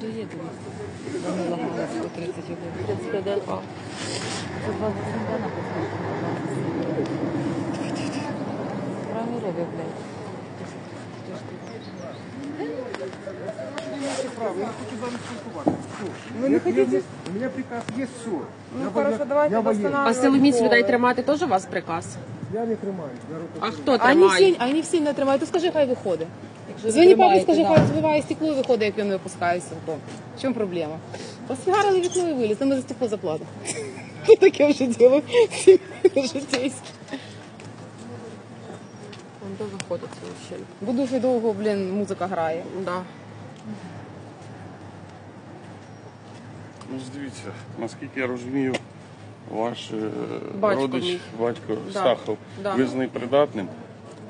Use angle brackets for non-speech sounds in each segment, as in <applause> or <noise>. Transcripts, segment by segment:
Доїду. Данила Галицького, 31. 31, а. Це 27 дана Правильно риби, блядь. Ти ж Вы не хотите? У меня приказ есть все. Ну хорошо, давайте А восстанавливаем. силоміць людей тримати теж у вас приказ? Я не тримаю. Я руку. А хто Они тримає? всі, вони всі не тримають. То скажи, хай виходить. Ви папі, скажи, хай збиває стекло і виходить, як він не випускає силком. В чому проблема? Посфігарили вікно і виліз, а ми за стекло заплатимо. <laughs> Таке вже діло? Житейське. Вон де виходить це взагалі? Бо дуже довго, блін, музика грає. Да. Ну, ж дивіться, наскільки я розумію, ваш е, Батько родич, мій. батько Да. Стахов, Да. визнаний придатним,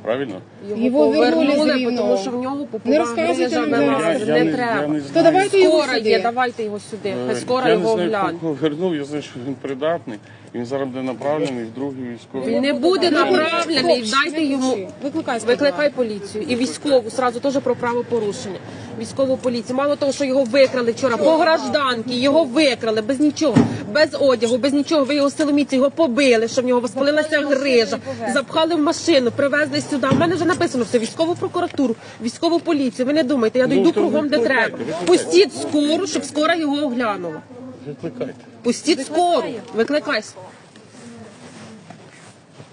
правильно? Його вернули з повернули, Рівного. тому що в нього попугай Не розказуйте нам зараз. нас. Я Не не- я треба. не То знаю. давайте його Скоро сюди. є, давайте його сюди. Е, Хай скоро я не його знаю, глянь. кого вернув, я знаю, що він придатний, і він зараз буде направлений в другий військовий. Він не буде направлений, дайте йому. Викликай, Викликай поліцію і військову зразу теж про правопорушення. Військову поліцію. Мало того, що його викрали вчора по гражданки, його викрали без нічого, без одягу, без нічого. Ви його силоміці його побили, що в нього воспалилася грижа, запхали в машину, привезли сюди. У мене вже написано все військову прокуратуру, військову поліцію. Ви не думайте, я дойду Ну, кругом, де треба. Пустіть скору, щоб скоро його оглянула. Викликайте. Пустіть скору, викликай.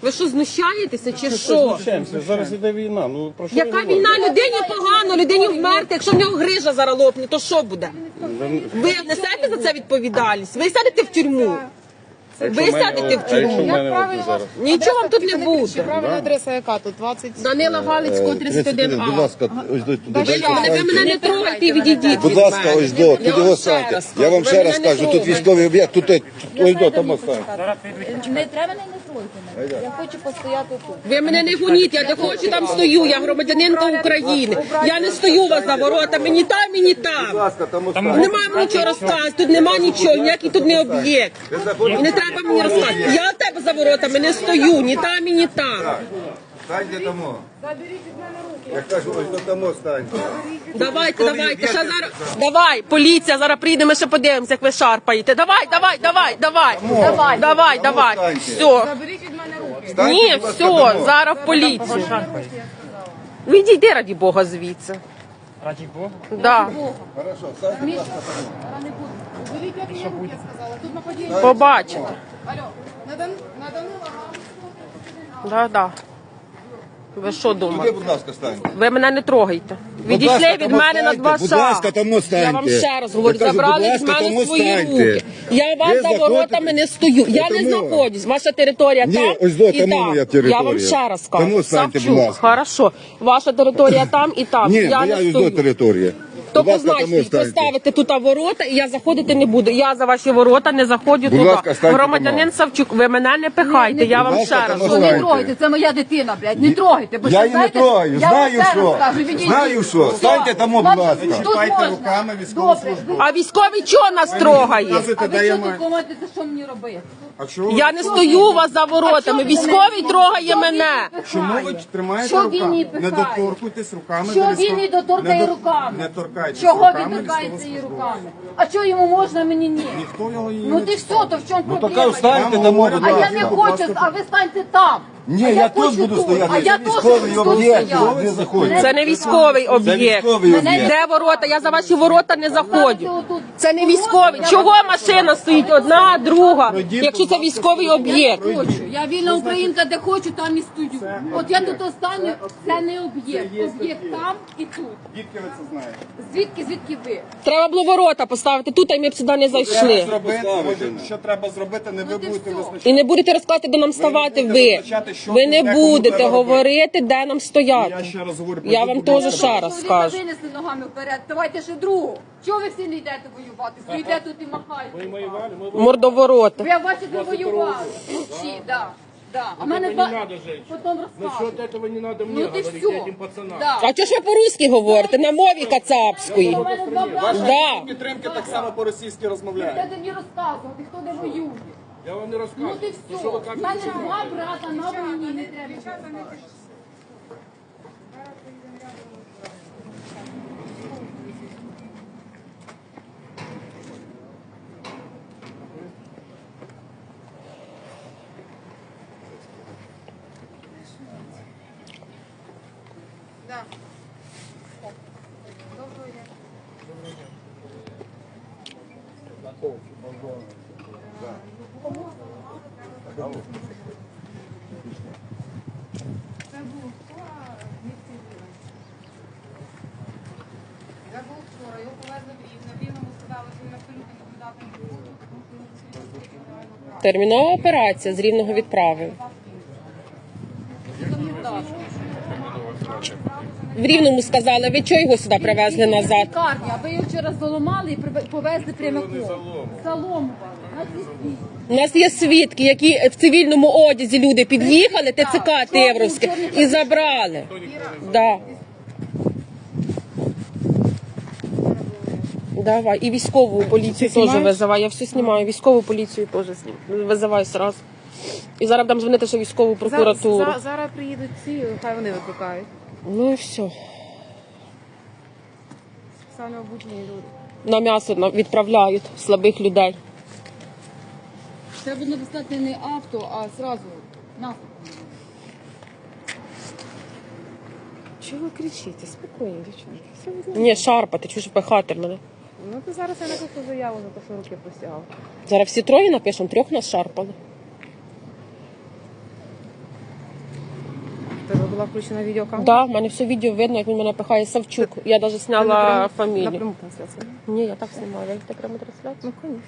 Ви що знущаєтеся чи що? Знущаємося, Зараз іде війна. Ну про що Яка говорите? війна? Людині погано, людині вмерти. Якщо в нього грижа зараз лопне, то що буде? Ви несете за це відповідальність? Ви сядете в тюрму. Ви в сядете в тюрму. Нічого вам тут не буде. Правильна адреса яка тут? 20... Данила Галицького, 31 Будь а. ласка, ось до туди. Ви мене не трогайте і відійдіть. Будь ласка, ось до, Я туди вам ось Я вам ще раз кажу, тут військовий об'єкт, тут е, ось до там ось. Не треба мене не тройте. Я хочу постояти тут. Ви мене не гоніть, я де хочу там стою, я громадянинка України. Я не стою у вас за воротами, ні там, і ні там. Будь ласка, там ось станьте. Нема мені нічого розказувати, тут нема нічого, ніякий тут не об'єкт. І не треба мені розказувати. Я в тебе за воротами не стою, ні там і ні там. Станьте тому. Заберіть від мене руки. Я кажу, ось до тому станьте. Давайте, давайте, ще зараз. Давай, поліція, зараз прийде, ми ще подивимося, як ви шарпаєте. Давай, давай, давай, давай. Давай, давай, давай. Все. Заберіть від мене руки. Станьте, Ні, будь ласка, все, тому. зараз в поліцію. Відійди, раді Бога, звідси. Раді Бога. Да. Хорошо, станьте. Заберіть від мене руки, я сказала. Тут нападіння. Побачите. Алло, на Дан- на Данила Галицького. Да, да. Ви що Туди, думаєте? будь ласка, станьте. Ви мене не трогайте. Відійшли від мене на два Будь ласка, тому станьте. Я вам ще раз говорю, Я кажу, забрали будь від ласка, мене свої станьте. руки. Я Ви за заходите- воротами не стою. Я не Тому. знаходжусь. Ваша територія Ні, там ось до і тому там. моя територія. Я вам ще раз кажу. Тому станьте, будь Савчук, ласка. Хорошо. Ваша територія там і там. Ні, я я не ось до стою. території. То ласка, позначте, станьте. поставити тут ворота, і я заходити не буду. Я за ваші ворота не заходжу Будь туди. ласка, станьте Громадянин. Савчук, ви мене не пихайте. Я вам ще раз тому. Не трогайте, це моя дитина, блядь. Не трогайте. бо Я що, її не знаєте, трогаю, я вам знаю ще раз що. відійдіть. Знаю що. Станьте тому, будь Вам ласка. Тут Чіпайте можна. руками Добре. військовослужбовців. ви- А військовий чого нас трогає? А ви що тут командите, що мені робити? А чого Я не стою у вас за воротами. Військовий трогає мене. Чому ви тримаєте Що руками? він її Не пихає? доторкуйтесь руками. Що до він не доторкає до- руками? Не торкайтесь Чого руками він торкається її військовослужбовців. руками? А чого йому можна, а мені ні? Ніхто його її Ну не ти все, то в чому Ну проблема? така встаньте будь А я ласка. не хочу, а ви станьте там. Ні, А я тут буду тут. стояти. А я теж військовий тут об'єкт, стояти. не заходьте. Це не військовий Це об'єкт. військовий об'єкт. Де ворота? Я за ваші ворота не заходжу. Це не військовий. Чого машина стоїть? Одна, друга. Якщо це військовий об'єкт. Хочу. Я вільна українка, де хочу, там і стою. От я тут останню, це не об'єкт. Об'єкт там і тут. Звідки ви це знаєте? Звідки, звідки ви? Треба було ворота поставити тут, а ми б сюди не зайшли. Зробити, може, що треба зробити, не ви будете визначати. І не будете розказувати, де нам ставати ви. визначати, що Ви не будете говорити, де нам Я стояти. ще раз говорю, Я вам теж ще раз скажу. винесли ногами вперед, давайте ще другу. Чого ви всі не йдете воювати? Стоїте тут і махаєте. Мордоворота. Ви бачите, воювали. Всі, да. Да. А мене ба... потім розказують. этого не надо мне Ну ти говорить этим пацанам. Да. А чого ж ви по-русски говорите? На мові кацапської. У мене два брата. Да. Підтримки так само по-російськи розмовляють. Ти мені розказувати, хто де воює? Я вам не ну, розказую. Ну ти все. що ви В кажете, мене два брата на війні не треба. Да. Доброго дня. Доброго дня. Я був вчора, його повезли в Рівне. В сказали, що він абсолютно не. Термінова операція з рівного відправи. В рівному сказали, ви чого його сюди привезли назад? Лікарня, ви його вчора заламали і прив- повезли прямиком. Заломували. На. У нас є свідки, які в цивільному одязі люди під'їхали, ТЦК Тевровське, і забрали. Да. Давай, і військову поліцію теж визивай. Я все знімаю, військову поліцію теж знімаю. Визивай сразу. І зараз будемо дзвонити ще військову прокуратуру. Зараз, зараз приїдуть ці, хай вони викликають. Ну і все. Спеціально обучені люди. На м'ясо відправляють слабих людей. Треба достати не авто, а зразу на. Чого ви кричите? Спокійно. Все ви. Ні, шарпати, чого ж пихати мене. Ну то зараз я напишу заяву за те, що руки простягав. Зараз всі троє напишемо, трьох нас шарпали. В Тебе була включена відеокамера? Да, в мене все відео видно, як він мене пихає Савчук. Я навіть зняла фамілію. пряму трансляцію. Ні, я так знімала. я так прямо трансляцію. Ну, звісно.